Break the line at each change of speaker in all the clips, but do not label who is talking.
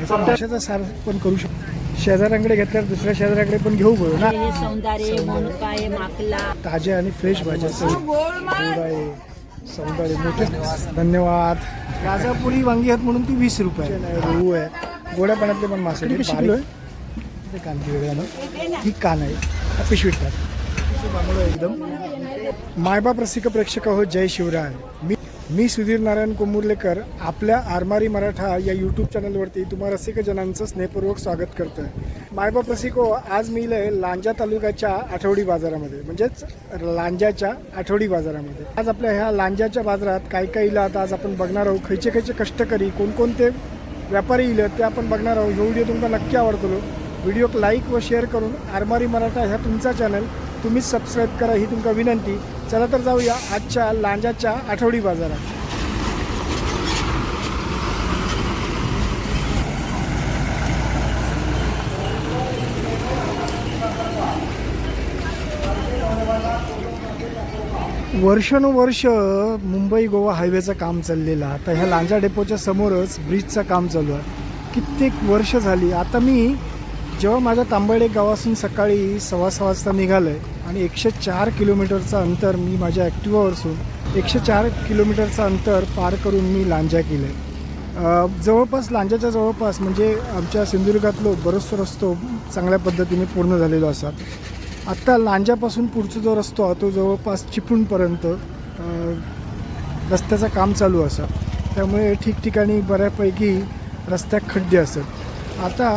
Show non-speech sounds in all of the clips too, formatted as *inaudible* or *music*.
याचा माशाचा सार पण करू शकतो. शेजाऱ्यांकडे घेतल्यावर दुसऱ्या शेजाऱ्याकडे पण घेऊ बघू ना.
हे
ताज्या आणि फ्रेश भाज्या सौंदर्य मोठे. धन्यवाद. राजापुरी वांगी आहेत म्हणून ती वीस रुपये रोहू आहे. गोड्या पाण्यातले पण मासे आहेत. कशी किलो आहे? ही कान आहे हा पिशवीत एकदम. मायबाप रसिक प्रेक्षक हो जय शिवराय. मी मी सुधीर नारायण कोंबुर्लेकर आपल्या आरमारी मराठा या यूट्यूब चॅनलवरती तुम्हा रसिकजनांचं स्नेहपूर्वक स्वागत करतोय. मायबाप रसिको आज मी इलंय लांजा तालुक्याच्या आठवडी बाजारामध्ये म्हणजेच लांजाच्या आठवडी बाजारामध्ये. आज आपल्या ह्या लांजाच्या बाजारात काय काय इलं आता आज आपण बघणार आहोत. खयचे खयचे कष्टकरी कोणकोणते व्यापारी इलं ते आपण बघणार आहोत. हे व्हिडिओ तुमका नक्की आवडतो. व्हिडिओक लाईक व शेअर करून आरमारी मराठा ह्या तुमचा चॅनल तुम्हीच सबस्क्राईब करा ही तुमका विनंती. चला तर जाऊया आजच्या लांजाच्या आठवडी बाजारात. वर्षानुवर्ष मुंबई गोवा हायवेचं काम चाललेलं आता ह्या लांजा डेपोच्या समोरच ब्रिजचं काम चालू आहे. कित्येक वर्ष झाली. आता मी जेव्हा माझ्या तांबडे गावासून सकाळी सव्वा सहा वाजता निघालं आहे आणि एकशे चार किलोमीटरचं अंतर मी माझ्या ॲक्टिवावरसून एकशे चार किलोमीटरचं अंतर पार करून मी लांजा केलं आहे. जवळपास लांजाच्या जवळपास म्हणजे आमच्या सिंधुदुर्गातलो बरोचसो रस्तो चांगल्या पद्धतीने पूर्ण झालेलो असा. आत्ता लांजापासून पुढचा जो रस्तो आहे तो जवळपास चिपळूणपर्यंत रस्त्याचं काम चालू असा. त्यामुळे ठिकठिकाणी बऱ्यापैकी रस्त्यात खड्डे असत आता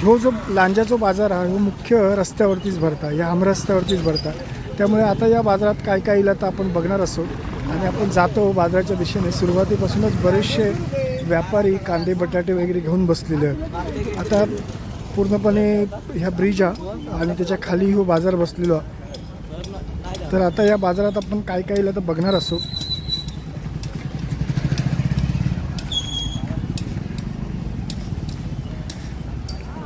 ह्यो जो लांजाचो बाजार हा ह्यो मुख्य रस्त्यावरतीच भरता या आमरस्त्यावरतीच भरता. त्यामुळे आता या बाजारात काय काय येईल तर आपण बघणार असो. आणि आपण जातो बाजाराच्या दिशेने सुरुवातीपासूनच बरेचसे व्यापारी कांदे बटाटे वगैरे घेऊन बसलेले आहेत. आता पूर्णपणे ह्या ब्रिज हा आणि त्याच्याखाली हो बाजार बसलेलो तर आता या बाजारात आपण काय काय येईल तर बघणार असो.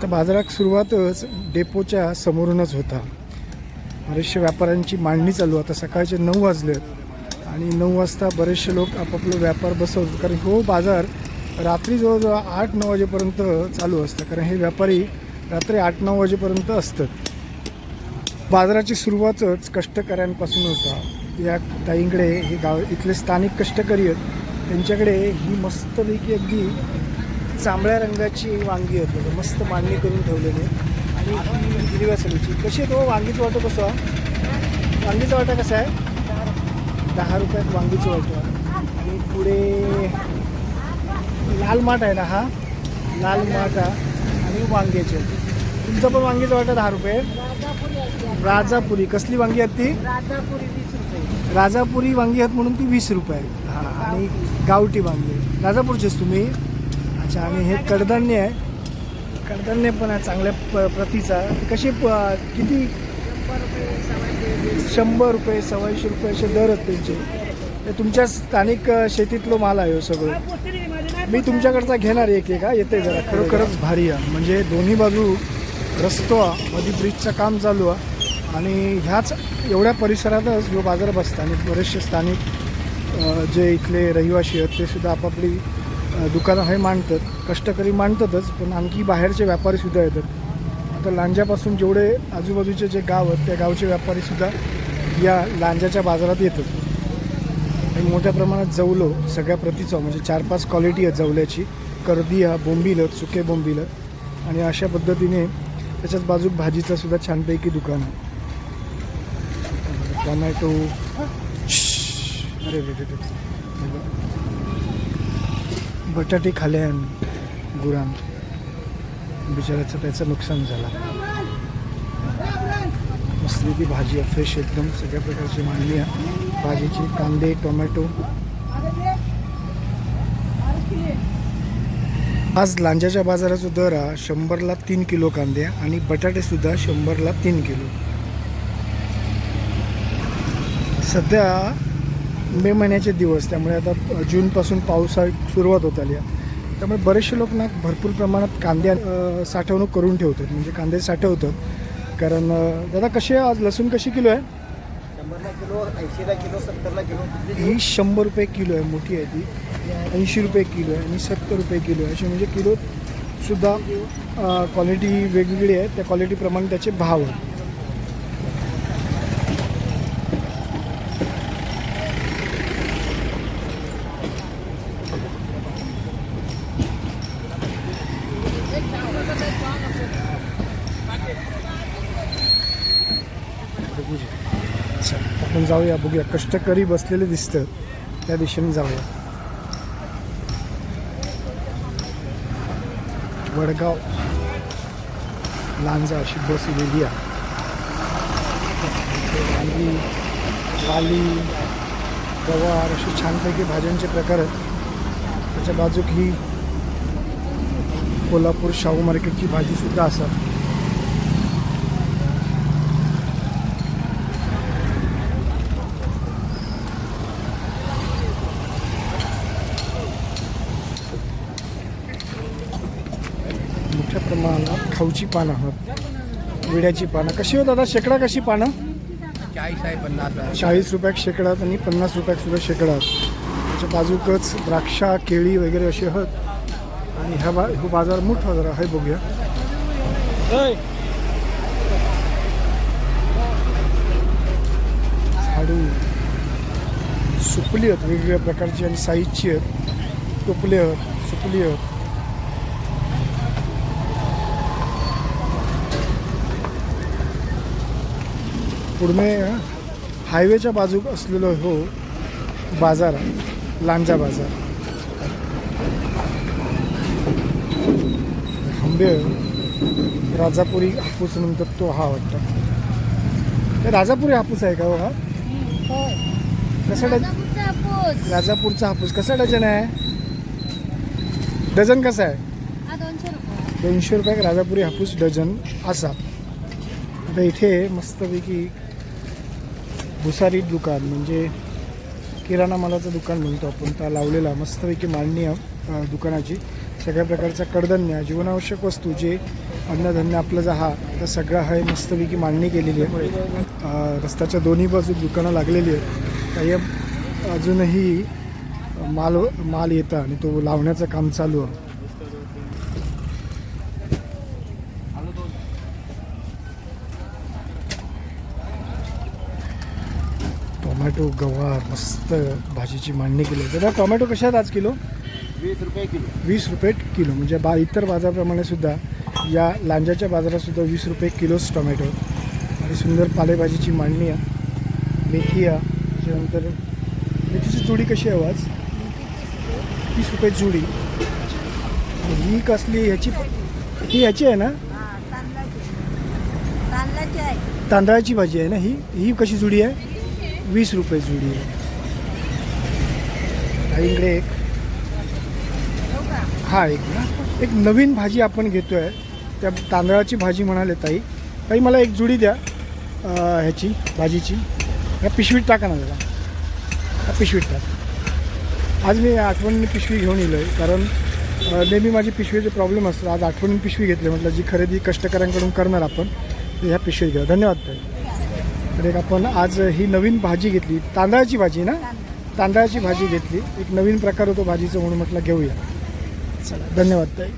आता बाजारात सुरुवातच डेपोच्या समोरूनच होता. बरेचशे व्यापाऱ्यांची मांडणी चालू. आता सकाळचे नऊ वाजले आणि नऊ वाजता बरेचसे लोक आपापला व्यापार बसवतात. कारण हो बाजार रात्री जवळजवळ आठ नऊ वाजेपर्यंत चालू असतं. कारण हे व्यापारी रात्री आठ नऊ वाजेपर्यंत असतात. बाजाराची सुरुवातच कष्टकऱ्यांपासून होता. या ताईंकडे हे गाव इथले स्थानिक कष्टकरी आहेत. त्यांच्याकडे ही मस्तपैकी अगदी जांभळ्या रंगाची वांगी होती. मस्त मांडणी करून ठेवलेली. आहे. आणि ही हिरव्या सडीची कशी तो? वांगीचं वाटो कसं? वांगीचा वाटा कसा आहे? दहा रुपयात वांगीचं वाटो. आणि पुढे लाल माठ आहे ना हा? लाल माठ आणि वांग्याचे. तुमचं पण वांगीचा वाटा दहा रुपये. राजापुरी. कसली वांगी आहेत ती?
राजापुरी
वांगी आहेत म्हणून ती वीस रुपये. हां आणि गावठी वांगी. राजापूरचेच तुम्ही? अच्छा आणि हे कडधान्य आहे. कडधान्य पण आहे चांगल्या प प्रतीचा. कशी प किती? शंभर रुपये सव्वाशे रुपये असे दर आहेत त्यांचे. तुमच्या स्थानिक शेतीतलं माल आहे हो सगळं. मी तुमच्याकडचा घेणार एक का येते जरा खरोखरच भारी आहे. म्हणजे दोन्ही बाजू रस्तो आहे मध्ये ब्रिजचं काम चालू आहे. आणि ह्याच एवढ्या परिसरातच जो बाजार बसतो आणि बरेचसे स्थानिक जे इथले रहिवासी आहेत ते सुद्धा आपापली दुकानं हे मांडतात कष्टकरी मांडतातच पण आणखी बाहेरचे व्यापारीसुद्धा येतात. आता लांजापासून जेवढे आजूबाजूचे जे गाव आहेत त्या गावचे व्यापारीसुद्धा या लांजाच्या बाजारात येतात. आणि मोठ्या प्रमाणात जवलो सगळ्या प्रतीचं म्हणजे चार पाच क्वालिटी आहेत जवल्याची. कर्दिया हा सुके बोंबिलत आणि अशा पद्धतीने त्याच्याच बाजूक भाजीचं सुद्धा छानपैकी दुकान आहे. टोमॅटो. अरे रे रे. बटाटे खाले आणि गुरां बिचाराचं त्याचं नुकसान झालं. मस्तली ती भाजी आहे फ्रेश एकदम. सगळ्या प्रकारची मांडणी आहे. भाजीची कांदे टोमॅटो. आज लांजाच्या बाजाराचा दर हा शंभरला तीन किलो कांदे आणि बटाटेसुद्धा शंभरला तीन किलो. सध्या मे महिन्याचे दिवस त्यामुळे आता जूनपासून पावसाळी सुरुवात होत आली आहे. त्यामुळे बरेचसे लोक ना भरपूर प्रमाणात कांदे अ, साठवणूक करून ठेवतात म्हणजे कांदे साठवतात. कारण दादा आहे आज? लसूण कशी किलो आहे?
किलो ऐंशीला किलो सत्तरला किलो.
ही शंभर रुपये किलो आहे मोठी आहे ती. ऐंशी रुपये किलो आहे आणि सत्तर रुपये किलो आहे. असे म्हणजे किलो सूपसुद्धा क्वालिटी वेगवेगळी आहे. त्या क्वालिटीप्रमाणे त्याचे भाव आहेत अच्छा आपण जाऊया. बघूया कष्टकरी बसलेले दिसतं. त्या दिशेने जाऊया. वडगाव. लांजा अशी बस उभेली आहे. वाली गवार अशी छानपैकी भाज्यांचे प्रकार आहेत. त्याच्या बाजूक ही कोल्हापूर शाहू मार्केटची भाजीसुद्धा असतात मोठ्या खाऊची पानं आहात. विड्याची पानं. कशी हो दादा? शेकडा कशी पानं?
चाळीस आहे पन्नास
चाळीस रुपयाक शेकडात आणि पन्नास रुपयाक सुद्धा शेकडात त्याच्या बाजूकच द्राक्षा केळी वगैरे असे आहेत. आणि ह्या बा हो बाजार मोठा जरा आहे बघूया. झाडू सुपली आहेत वेगवेगळ्या प्रकारची आणि साईजची आहेत. टोपले आहेत सुपली आहेत. पुढे हायवेच्या बाजूक असलेलो हो बाजार आहे, लांजा बाजार. आंबे राजापुरी हापूस म्हणतात तो हा वाटतं. राजापुरी हापूस आहे का हो हा? कसा डझ राजापूरचा हापूस. कसा डझन आहे? डझन कसा आहे?
दोनशे रुपये.
राजापुरी हापूस डझन असा. आता इथे मस्तपैकी भुसारी दुकान म्हणजे किराणा मालाचं दुकान म्हणतो आपण त्या लावलेला मस्तपैकी मांडणी आहे दुकानाची. सगळ्या प्रकारच्या कडधान्य जीवनावश्यक वस्तू जे अन्नधान्य आपलं जे हा तर सगळं हाय मस्तपैकी मांडणी केलेली आहे. रस्त्याच्या दोन्ही बाजू दुकानं लागलेली आहेत. काही अजूनही माल माल येतं आणि तो लावण्याचं काम चालू आहे. टोमॅटो गवार मस्त भाजीची मांडणी केली आहे. दादा टोमॅटो कशात आज किलो?
वीस रुपये किलो.
वीस रुपये किलो. म्हणजे बा इतर बाजाराप्रमाणे सुद्धा या लांजाच्या बाजारात सुद्धा वीस रुपये किलोच टोमॅटो. आणि सुंदर पालेभाजीची मांडणी आहे. मेथी आहे. त्याच्यानंतर मेथीची जोडी कशी आहे हो आज? तीस रुपये जोडी. ही कसली ह्याची ही ह्याची आहे ना?
तांदळाची
भाजी आहे ना ही? ही कशी जुडी आहे? वीस रुपये जुडी आहे. आणि इकडे एक. हा एक ना. एक नवीन भाजी आपण घेतो आहे त्या तांदळाची भाजी म्हणाले ताई. ताई मला एक जुडी द्या ह्याची भाजीची. ह्या पिशवीत टाका ना जरा. ह्या पिशवीत टाक. आज मी आठवणी पिशवी घेऊन येलो आहे कारण नेहमी माझी पिशवीचे प्रॉब्लेम असतात. आज आठवणी पिशवी घेतली म्हटलं जी खरेदी कष्टकऱ्यांकडून करणार आपण ह्या पिशवीत घ्या. धन्यवाद ताई. तर एक आपण आज ही नवीन भाजी घेतली. तांदळाची भाजी ना? तांदळाची भाजी घेतली. एक नवीन प्रकार होतो भाजीचं म्हणून म्हटलं घेऊया. चला धन्यवाद ताई.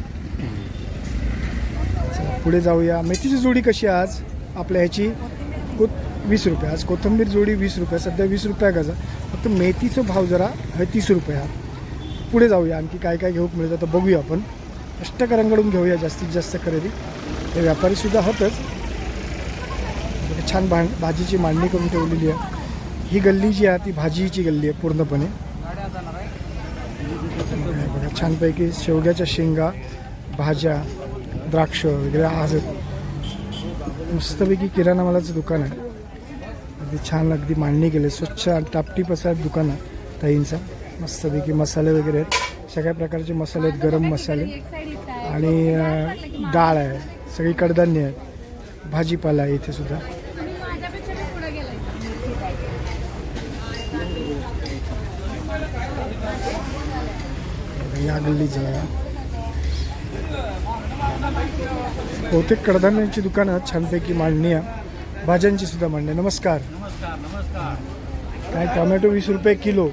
चला पुढे जाऊया. मेथीची जोडी कशी आहे आज? आपल्या ह्याची? वीस रुपये. आज कोथिंबीर जोडी वीस रुपये. सध्या वीस रुपया गजा. फक्त मेथीचा भाव जरा आहे तीस रुपये हा. पुढे जाऊया. आणखी काय काय घेऊक मिळतं तर बघूया आपण. कष्टकऱ्यांकडून घेऊया जास्तीत जास्त खरेदी. ते व्यापारीसुद्धा होतच. म्हणजे छान भां भाजीची मांडणी करून ठेवलेली आहे. ही गल्ली जी आहे ती भाजीची गल्ली आहे पूर्णपणे. बघा छानपैकी शेवग्याच्या शेंगा भाज्या द्राक्ष वगैरे आज आहेत मस्तपैकी किराणा मालाचं दुकान आहे. अगदी छान अगदी मांडणी केली. स्वच्छ आणि टापटीप असं दुकान आहे ताईंचा. मस्तपैकी मसाले वगैरे आहेत. सगळ्या प्रकारचे मसाले आहेत गरम मसाले. आणि डाळ आहे. सगळी कडधान्य आहे. भाजीपाला आहे इथे सुद्धा. या गल्लीत जाऊया बहुतेक कडधान्यांची दुकानं छानपैकी मांडणी आहे. भाज्यांची सुद्धा मांडणी आहे. नमस्कार. काय टोमॅटो वीस रुपये किलो? *laughs*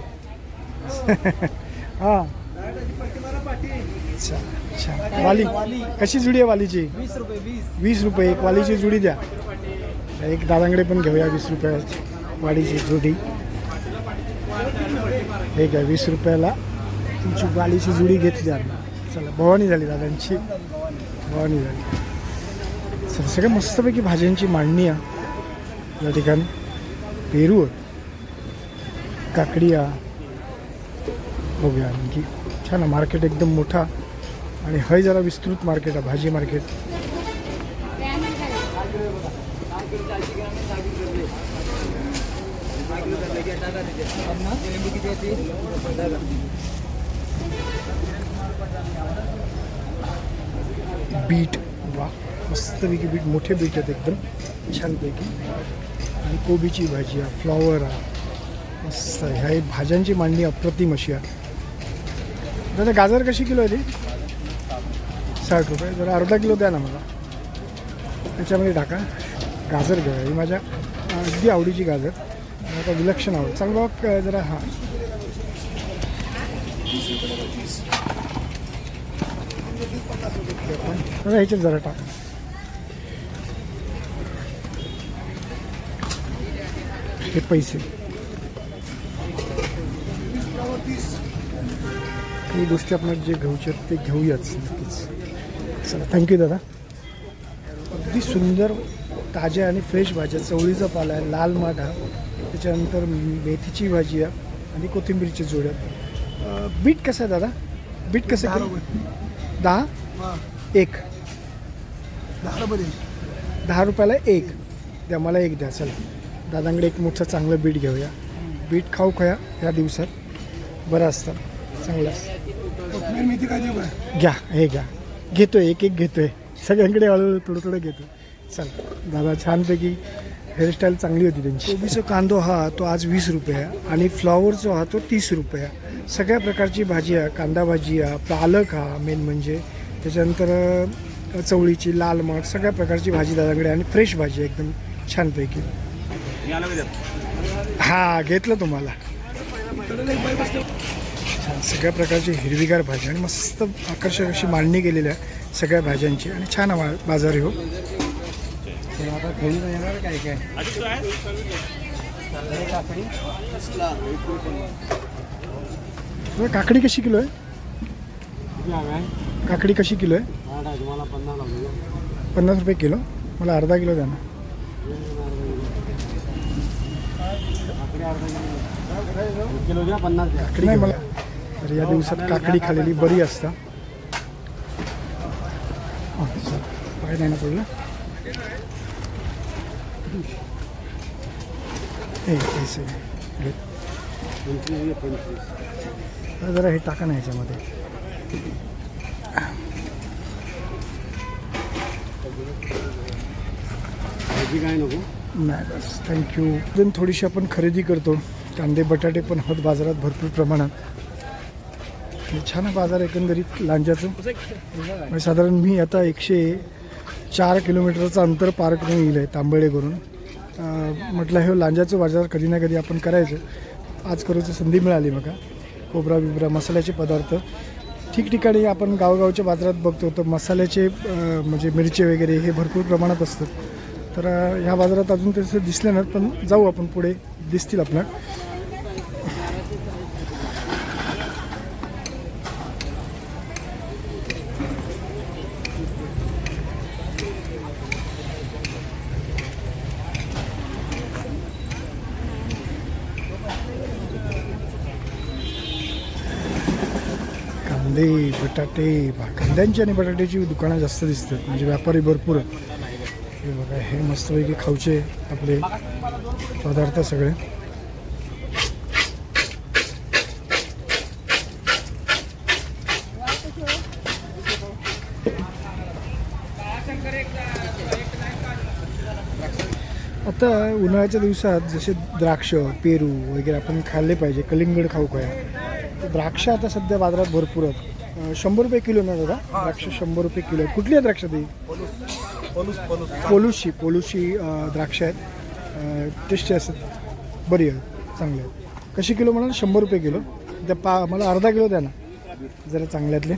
हां. अच्छा अच्छा. वाली. कशी जुडी आहे वालीची?
वीस रुपये.
एक वालीची जुडी द्या. एक दादांकडे पण घेऊया वीस रुपया वाडीची जुडी. हे घ्या वीस रुपयाला. तुमची बालीची जुडी घेतली आम्ही चला भवानी झाली दादांची. भवानी झाली. सर सगळ्या मस्तपैकी भाज्यांची मांडणी आहे या ठिकाणी. पेरू काकडी बघूया आणखी. छान आहे मार्केट एकदम मोठा. आणि हय जरा विस्तृत मार्केट आहे भाजी मार्केट. बीट वा मस्तपैकी बीट मोठे बीट आहेत एकदम. छानपैकी. आणि कोबीची भाजी आहे फ्लॉवर आहे. मस्त ह्या भाज्यांची मांडणी अप्रतिम अशी आहे. दादा गाजर कशी किलो आहे ती? साठ रुपये. जरा अर्धा किलो द्या ना मला. त्याच्यामध्ये टाका. गाजर घ्या. ही माझ्या अगदी आवडीची गाजर. आता विलक्षण आवड. चांगलं जरा हां. ह्याच्यात जरा टाका. हे पैसे. काही गोष्टी आपल्याला जे आहेत ते घेऊयाच नक्कीच. चला थँक्यू दादा. अगदी सुंदर ताज्या आणि फ्रेश भाज्या. चवळीचा पाला आहे लाल माठा त्याच्यानंतर मेथीची भाजी आहे आणि कोथिंबीरची जोड्या. बीट कसं आहे दादा? बीट कसं दहा? एक. दहा रुपयाला एक. द्या मला एक द्या चला. दादांकडे एक मोठं चांगलं बीट घेऊया. बीट खाऊ खया या दिवसात. बरं असतं. चांगलं असतं. घ्या हे घ्या. घेतोय एक एक घेतोय. सगळ्यांकडे हळूहळू थोडं थोडं घेतो चल. दादा छानपैकी हेअरस्टाईल चांगली होती त्यांची. कोबीचा कांदो हा तो आज वीस रुपये. आहे आणि फ्लॉवरचा हा तो तीस रुपये. आहे सगळ्या प्रकारची भाजी आहे. कांदा भाजी आहे. पालक हा मेन म्हणजे त्याच्यानंतर चवळीची लाल मठ सगळ्या प्रकारची भाजी दादाकडे आणि फ्रेश भाजी एकदम छानपैकी. हा घेतलं तुम्हाला. छान सगळ्या प्रकारची हिरवीगार भाजी आणि मस्त आकर्षक अशी मांडणी केलेली आहे सगळ्या भाज्यांची आणि छान बाजार हो.
काय काय? काकडी
कशी किलो आहे? काकडी कशी किलो आहे?
पन्नास
रुपये किलो. मला अर्धा किलो द्या ना. काकडी नाही मला तर या दिवसात काकडी खाल्लेली बरी असता. पाय नाही ना पडलं. जरा हे टाका ना ह्याच्यामध्ये.
काय नको?
नाही बस थँक्यू अजून थोडीशी आपण खरेदी करतो. कांदे बटाटे पण होत बाजारात भरपूर प्रमाणात. छान बाजार एकंदरीत लांजाचं. म्हणजे साधारण मी आता एकशे चार किलोमीटरचं अंतर पार करून येईल आहे तांबळेकरून म्हटलं हे लांजाचं बाजार कधी ना कधी आपण करायचं. आज करूची संधी मिळाली बघा. खोबरा बिबरा मसाल्याचे पदार्थ. ठिकठिकाणी आपण गावगावच्या बाजारात बघतो तर मसाल्याचे म्हणजे मिरची वगैरे हे भरपूर प्रमाणात असतात. तर ह्या बाजारात अजून तसं दिसले नाहीत पण जाऊ आपण पुढे. दिसतील आपल्याला. कांदे बटाटे कांद्यांची आणि बटाट्याची दुकानं जास्त दिसतात. म्हणजे व्यापारी भरपूर आहेत. हे बघा हे मस्तपैकी खाऊचे आपले पदार्थ सगळे. आता उन्हाळ्याच्या दिवसात जसे द्राक्ष पेरू वगैरे आपण खाल्ले पाहिजे. कलिंगड खाऊ काय द्राक्ष आता सध्या बाजारात भरपूर आहेत. शंभर रुपये किलो ना दादा? द्राक्ष शंभर. रुपये किलो आहे. कुठली आहे द्राक्ष ती? पोलुशी पोलुशी द्राक्ष आहेत. टेस्टी असतात. बरी आहे चांगली आहेत. कशी किलो म्हणाल? शंभर रुपये किलो. त्या पा मला अर्धा किलो द्या ना. जरा चांगल्यातले.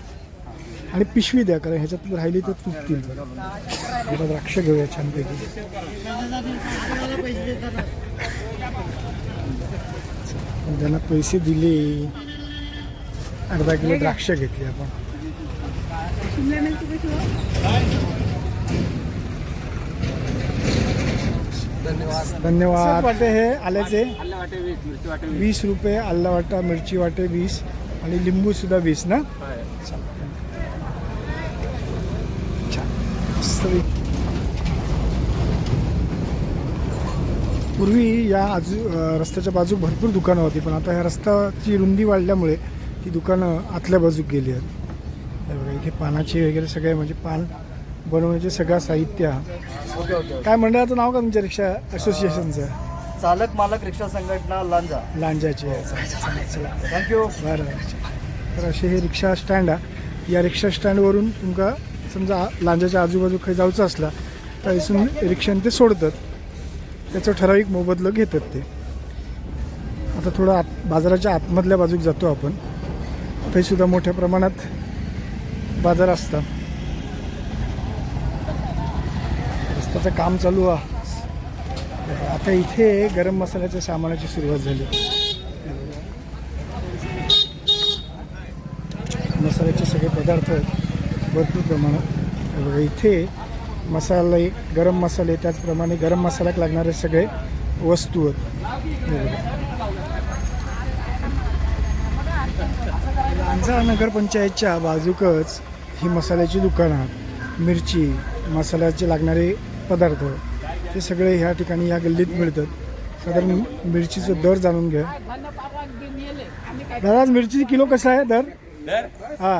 आणि पिशवी द्या कारण ह्याच्यात राहिली तर तुटतील जरा द्राक्ष घेऊया छानपैकी. त्यांना पैसे दिले. अर्धा किलो द्राक्ष घेतली आपण. धन्यवाद. वाटे हे आल्याचे.
वीस
रुपये आल्ला वाटा मिरची वाटे वीस आणि लिंबू सुद्धा वीस ना. पूर्वी या आजू रस्त्याच्या बाजू भरपूर दुकानं होती पण आता ह्या रस्त्याची रुंदी वाढल्यामुळे ती दुकानं आतल्या बाजूक गेली आहेत. हे बघा इथे पानाचे वगैरे सगळे म्हणजे पान बनवण्याचे सगळं साहित्य. आहे.
ओके ओके
काय मंडळाचं नाव का तुमच्या रिक्षा असोसिएशनचं?
चालक मालक रिक्षा संघटना लांजा.
लांजाचे. चला,
थँक्यू
बरं तर असे हे रिक्षा स्टँड आहे. या रिक्षा स्टँडवरून तुमका समजा लांजाच्या आजूबाजू काही जायचं असला तर इथून रिक्षाने ते सोडतात. त्याचं ठराविक मोबदलं घेतात ते. आता थोडं आत बाजाराच्या आतमधल्या बाजूक जातो आपण. ते सुद्धा मोठ्या प्रमाणात बाजार असतात. रस्त्याचं काम चालू आहे आता इथे गरम मसाल्याच्या सामानाची सुरुवात झाली. मसाल्याचे सगळे पदार्थ आहेत भरपूर प्रमाणात. इथे मसाले गरम मसाले त्याचप्रमाणे गरम मसाल्यात लागणारे सगळे वस्तू आहेत हे बघा. लांजा नगरपंचायतच्या बाजूकच ही मसाल्याची दुकानं मिरची मसाल्याचे लागणारे पदार्थ ते सगळे ह्या ठिकाणी या गल्लीत मिळतात. साधारण मिरचीचं दर जाणून घ्या. दादा मिरची किलो कसा आहे दर?
दर?
हा.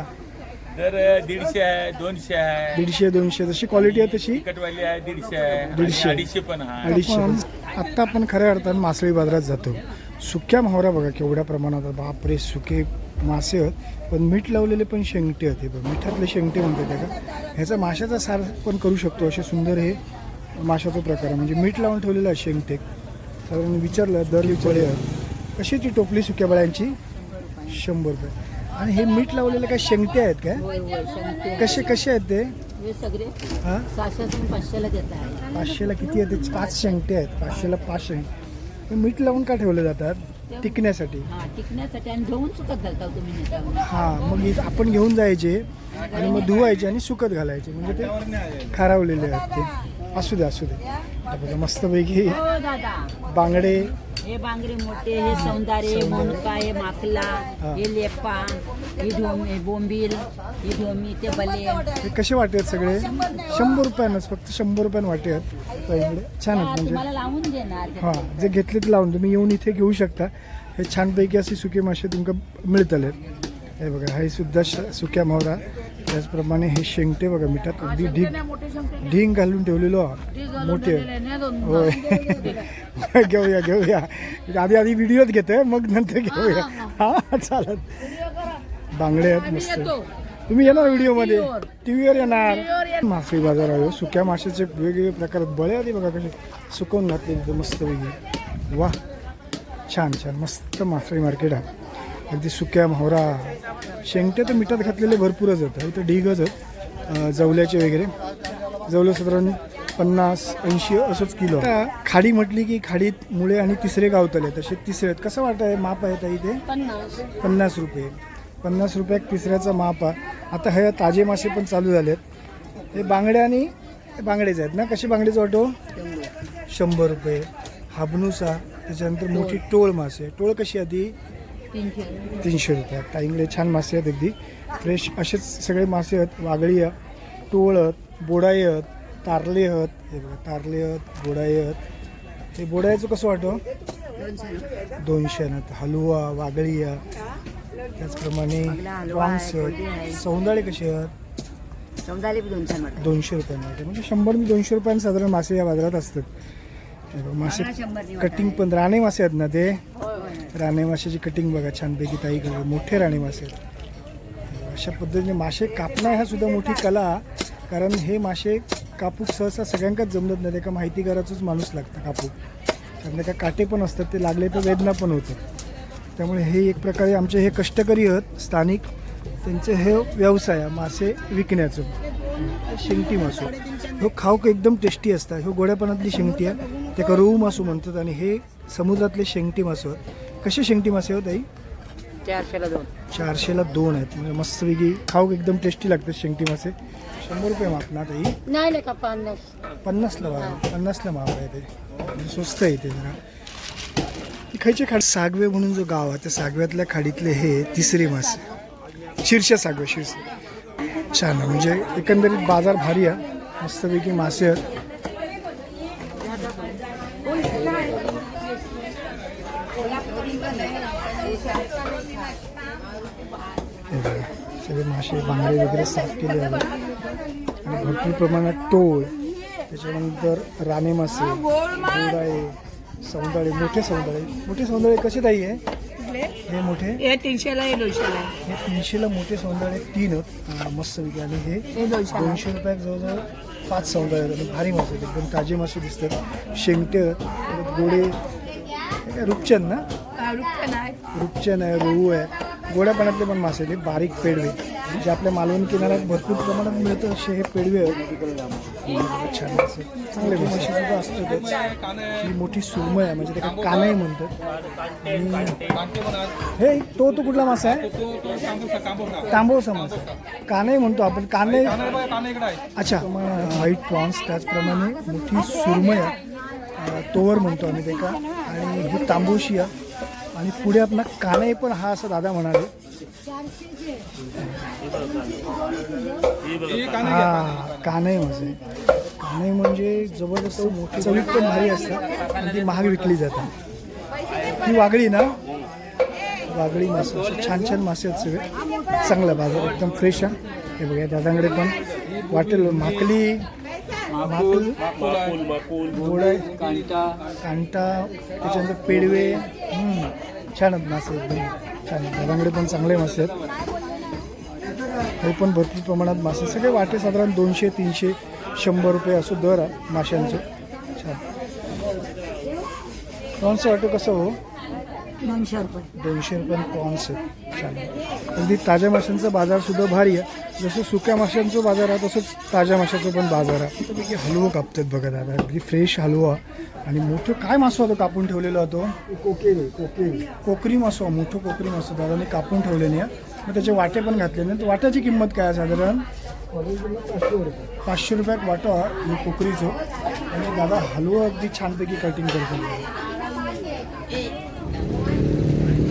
दर दीडशे आहे दोनशे आहे.
दीडशे दोनशे. जशी क्वालिटी आहे तशी?
तिकटवाली आहे दीडशे आहे.
दीडशे.
अडीचशे पण
अडीचशे. आत्ता आपण खऱ्या अर्थानं मासळी बाजारात जातो. सुक्या माहोरा बघा केवढ्या प्रमाणात. बापरे सुके मासे आहेत. पण मीठ लावलेले पण शेंगटे आहेत हे बघ. मिठातले शेंगटे म्हणतात त्याला. ह्याचा माशाचा सार पण करू शकतो. असे सुंदर हे माशाचा प्रकार आहे. म्हणजे मीठ लावून ठेवलेलं आहे शेंगटे साधारण विचारलं दर विचारले कशी ती टोपली सुक्या बळ्यांची शंभर रुपये. आणि हे मीठ लावलेले काय शेंगटे आहेत काय? कसे कसे आहेत ते?
हे पाचशेला
किती आहेत? पाच शेंगटे आहेत. पाचशेला पाच शेंगटे हे मीठ लावून का ठेवले जातात? टिकण्यासाठी.
हा टिकण्यासाठी आणि घेऊन चुकत घालता तुम्ही नेता
हां मग इथं आपण घेऊन जायचे आणि मग धुवायचे आणि सुकत घालायचे. म्हणजे ते खारावलेले आहेत ते. असू दे असू दे. आता बघा मस्तपैकी
हो दादा.
बांगडे
हे बांगडे मोठे हे सौंदारे मोनका हे माकला हे. लेपा ही ढोम हे बोंबील ही ढोमी ते बले.
हे कसे वाटे आहेत सगळे? शंभर रुपयानंच फक्त शंभर रुपयानं वाटे आहेत. छान आहेत म्हणजे.
तुम्हाला लावून देणार.
हां जे घेतले ते लावून तुम्ही येऊन इथे घेऊ शकता. हे छानपैकी असे सुके मासे तुमका मिळतले हे बघा हे सुद्धा श सुक्या मावरा. त्याचप्रमाणे हे शेंगटे बघा मिठात अगदी ढीग ढिंग घालून ठेवलेलो हा. मोठे. होय. *laughs* घेऊया घेऊया. आधी आधी व्हिडिओत घेतोय मग नंतर घेऊया. हा चालत. बांगडे आहेत मस्त. तुम्ही येणार व्हिडिओमध्ये? टी व्हीवर येणार. मासळी बाजार आहे. सुक्या माशाचे वेगवेगळे प्रकार. बळे आधी बघा कसे सुकवून घातले तिथे मस्त वेगळे वा छान छान. मस्त मासळी मार्केट आहे. अगदी सुक्या मोहरा शेंगटे तर मिठात घातलेले भरपूरच आहेत. इथं ढिगच आहेत. जवल्याचे वगैरे. जवलं साधारण पन्नास ऐंशी असंच किलो. आता खाडी म्हटली की खाडीत मुळे आणि तिसरे गावतले तसे तिसरे आहेत. कसं वाटत आहे माप आहे ताई ते?
पन्नास.
पन्नास रुपये. पन्नास रुपयात तिसऱ्याचा माप आहे. आता हे ताजे मासे पण चालू झालेत. हे बांगडे आणि बांगडेच आहेत ना? कसे बांगडेच वाटो? शंभर रुपये. हाबनूसा त्याच्यानंतर मोठी टोळ मासे. टोळ कशी आहे ती?
तीनशे
रुपये. ताईंकडे छान मासे आहेत अगदी. फ्रेश असेच सगळे मासे आहेत. वागळी टोळ आहेत बोडाई आहेत तारले आहेत हे बघा तारले आहेत बोडाई आहेत हे बोडायचं कसं वाटो दोनशे आहेत हलवा वागळी त्याचप्रमाणे सौंदाळे कसे आहेत
दोनशे
रुपयांमध्ये म्हणजे शंभर मी दोनशे रुपयांनी साधारण मासे या बाजारात असतात. मासे कटिंग पण राणे मासे आहेत ना ते? राणे माशाची कटिंग बघा छानपैकी ताई करा मोठे राणे मासे आहेत. अशा पद्धतीने मासे कापणं ह्या सुद्धा मोठी कला कारण हे मासे कापूक सहसा सगळ्यांकाच जमत नाही एका माहिती करायचंच माणूस लागतं कापूक कारण का काटे पण असतात ते लागले तर वेदना पण होतात. त्यामुळे हे एक प्रकारे आमचे हे कष्टकरी आहेत स्थानिक. त्यांचे हे व्यवसाय आहे मासे विकण्याचं. शेंगटी मासो. ह्यो खाऊक एकदम टेस्टी असता. ह्यो गोड्यापणातली शेंगटी आहे. त्याका रोहू मासो म्हणतात आणि हे समुद्रातले शेंगटी मासो आहेत. कसे शेंगटी मासे हो ताई?
चारशेला दोन.
चारशेला दोन आहेत. म्हणजे मस्त वेगळी खाऊक एकदम टेस्टी लागतात शेंगटी मासे. शंभर रुपये माप ना ताई
नाही नाही का पन्नास?
पन्नासला भाव पन्नासला माप आहे ते. म्हणजे स्वस्त आहे ते जरा. ती खायचे खाड सागवे म्हणून जो गाव आहे त्या सागव्यातल्या खाडीतले हे तिसरे मासे. शीर्ष सागवे शीर्ष छान म्हणजे एकंदरीत बाजार भारी आहे. मस्तपैकी मासे आहेत. हे बघा, सगळे मासे बांगडे वगैरे साफ केले आहेत. आणि भरपूर प्रमाणात टोळ त्याच्यानंतर राणे मासे गोडाळे सौंदळे मोठे सौंदळे. मोठे सौंदळे कसे ताई आहे हे मोठे?
हे तीनशेला हे दोनशेला
हे तीनशेला मोठे सौंदळे तीन मस्त पैकी. आणि हे दोनशे रुपयात जवळजवळ पाच सौंदळे आणि भारी मासे आहेत. एकदम ताजे मासे दिसतात. शेंगटे गोडे. हे काय रुपचंद ना? रुपचन आहे रोहू आहे. गोड्या पाण्यातले पण मासे ते बारीक पेडवे जे आपल्या मालवण किनाऱ्यात भरपूर प्रमाणात मिळतं असे हे पेडवे आहेत. छान मासे. चांगले मासे. सुद्धा असतो ही मोठी सुरमय आहे म्हणजे त्याला कानई म्हणतात. हे तो तो कुठला मासा आहे? तांबोसा मासा. कानई म्हणतो आपण. काने अच्छा. व्हाईट प्रॉन्स त्याचप्रमाणे मोठी सुरमय आहे. तोवर म्हणतो आम्ही त्याका आणि ही तांबूशी आहे. आणि पुढे आपला कानई पण हा असं दादा म्हणाले. हा कानई म्हणजे. कानई म्हणजे जबरदस्त मोठी चवीत पण भारी असतात आणि ती महाग विकली जातात. ही वागळी ना? वागळी मासे छान छान मासे आहेत सगळे. चांगला बाजार एकदम फ्रेश आहे. हे बघा दादांकडे पण. वाटेल माकली. माकल गोडा कांटा. त्याच्यानंतर पेडवे. छान आहेत मासे एकदम. छान दादांकडे पण चांगले मासे आहेत. हे पण भरपूर प्रमाणात मासे सगळे वाटे साधारण दोनशे तीनशे शंभर रुपये असं दर आहे माशांचं. छान. प्रॉन्स वाटो कसं हो?
दोनशे रुपये.
दोनशे रुपये प्रॉन्स आहेत. अगदी ताज्या माशांचा बाजार सुद्धा भारी आहे. जसं सुक्या माशांचं बाजार आहे तसंच ताज्या माशाचं पण बाजार आहे. त्यापैकी हलवं कापतात बघा दादा. अगदी फ्रेश हलवा आणि मोठं काय मासो होतो कापून ठेवलेला होतो कोकेरी कोकेरी. कोकरी मासो आहे, मोठं कोकरी मासो दादाने कापून ठेवलेली आहे. मग त्याचे वाटे पण घातले नाही तर वाट्याची किंमत काय आहे साधारण? पाचशे रुपयात वाटो हा ही कोकरीचो. आणि दादा हलवं अगदी छानपैकी कटिंग करतो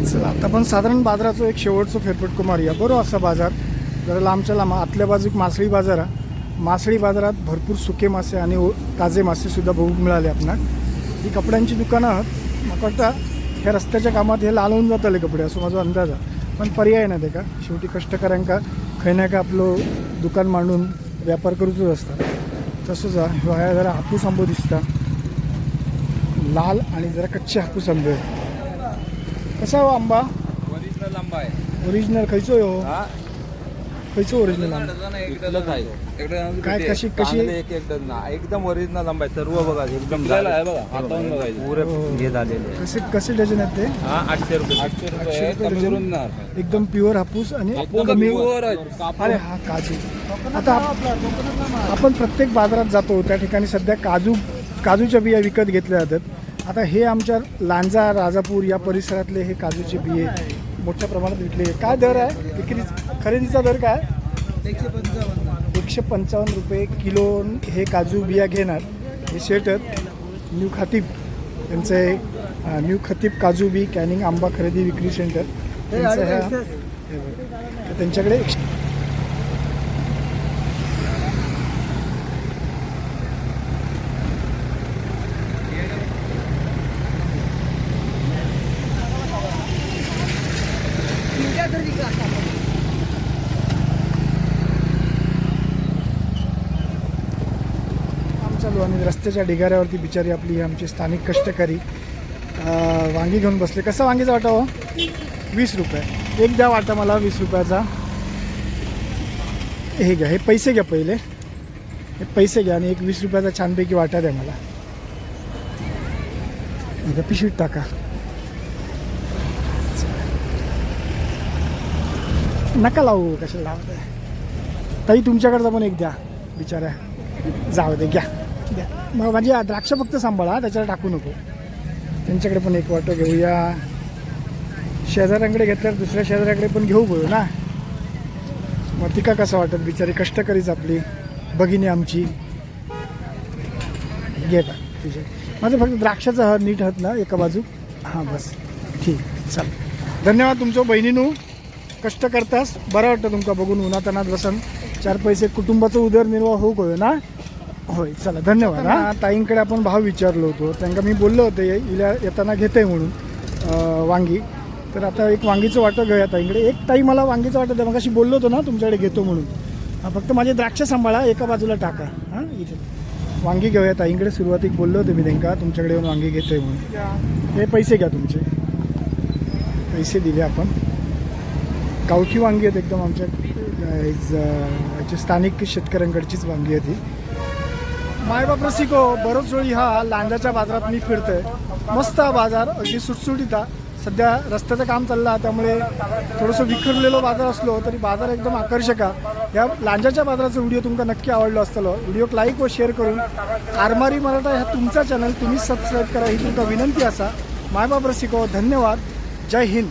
चला आता पण साधारण बाजाराचं एक शेवटचं फेरफटको मारूया. बरो असा बाजार. जरा लांबच्या लांब. आतल्या बाजूक मासळी बाजार आहे मासळी बाजारात भरपूर सुके मासे आणि ताजे मासे सुद्धा बघूक मिळाले आपणाक. ही कपड्यांची दुकानं आहेत. म्हाका वाटतं ह्या रस्त्याच्या कामात हे लालवून जातले कपडे. असं माझा अंदाज आहे. पण पर्याय नाही ते का? शेवटी कष्टकऱ्यांका खंय ना का आपलं दुकान मांडून व्यापार करूचच असता तसंच आहे ह्या जरा हापूस आंबो दिसता. लाल आणि जरा कच्चे हापूस आंबे. कसा हो आंबा?
ओरिजिनल आंबा आहे.
ओरिजिनल खयचो हो.
हा?
खयचो ओरिजिनल आंबा
आहे एकदम
काय कशी कशी?
एक एकदम एकदम ओरिजिनल आंबा आहे. सर्व बघा एकदम आहे बघा हातावून बघायचं पुरे हे. झालेले
कसे कसे डझन आहेत ते?
हा आठशे रुपये. आठशे
रुपये
कमी
डझन.
करून ना
एकदम प्युअर हापूस आणि कमी अरे हा काजू. आता आप- आपण प्रत्येक बाजारात जातो. त्या ठिकाणी सध्या काजू काजूच्या बिया विकत घेतल्या जातात. आता हे आमच्या लांजा राजापूर या परिसरातले हे काजूचे बिये मोठ्या प्रमाणात विकले काय दर आहे? विक्री खरेदीचा दर काय? एकशे पंचावन्न रुपये किलो हे काजू बिया घेणार हे आहेत न्यू खतीब. त्यांचे न्यू खतीब काजू बी कॅनिंग आंबा खरेदी विक्री सेंटर. त्यांचं ह्या हे त्यांच्याकडे एकशे काम चालू आणि रस्त्याच्या ढिगाऱ्यावरती बिचारी आपली आमची स्थानिक कष्टकरी वांगी घेऊन बसले. कसं वांगीचा वाटा हो? वीस रुपये. एक द्या वाटा मला वीस रुपयाचा. हे घ्या हे पैसे घ्या पहिले. हे पैसे घ्या आणि एक वीस रुपयाचा छानपैकी वाटा द्या मला. पिशवीत टाका. नका लावू कशाला लावते ताई तुमच्याकडचा पण एक द्या. बिचारा जाऊ दे घ्या. द्या मग माझी द्राक्ष फक्त सांभाळा त्याच्यावर टाकू नको. त्यांच्याकडे पण एक वाटो घेऊया. शेजाऱ्यांकडे घेतल्यावर दुसऱ्या शेजाऱ्याकडे पण घेऊ बोलू ना. मग तिका कसं वाटत बिचारी कष्टकरीच आपली भगिनी आमची. घेता तुझे. माझं फक्त द्राक्षाचं हर नीट हत ना एका बाजू. हां बस. ठीक चाल. धन्यवाद तुमचं बहिणीनू. कष्ट करतास. बरं वाटतं तुमका बघून उन्हातानात बसन. चार पैसे कुटुंबाचं उदरनिर्वाह होऊ होय ना. होय चला धन्यवाद हा. ताईंकडे आपण भाव विचारलो होतो. त्यांना मी बोललो होते इला येताना घेते म्हणून वांगी. तर आता एक वांगीचं वाटं घेऊया ताईंकडे. एक ताई मला वांगीचं वाटं द्या मग अशी बोललो होतो ना तुमच्याकडे घेतो म्हणून. हा फक्त माझे द्राक्ष सांभाळा एका बाजूला टाका. हां इथे. वांगी घेऊया ताईंकडे. सुरुवातीक बोललो होतो मी त्यांना तुमच्याकडे येऊन वांगी घेतोय म्हणून. हे पैसे घ्या तुमचे. पैसे दिले आपण. गावठी वांगी आहेत एकदम आमच्या याची स्थानिक शेतकऱ्यांकडचीच वांगी आहे ती. मायबाप रसिको बरोच वेळी हा लांजाच्या बाजारात मी फिरतोय. मस्त हा बाजार अगदी सुटसुटीत हा. सध्या रस्त्याचं काम चाललं आहे त्यामुळे थोडंसं विखरलेलो बाजार असलो तरी बाजार एकदम आकर्षक आहे या लांजाच्या बाजाराचा व्हिडिओ तुमका नक्की आवडलो असतलो. व्हिडिओ लाईक व शेअर करून आरमारी मराठा ह्या तुमचा चॅनल तुम्ही सबस्क्राईब करा ही तुमका विनंती असा. मायबाप रसिको धन्यवाद. जय हिंद.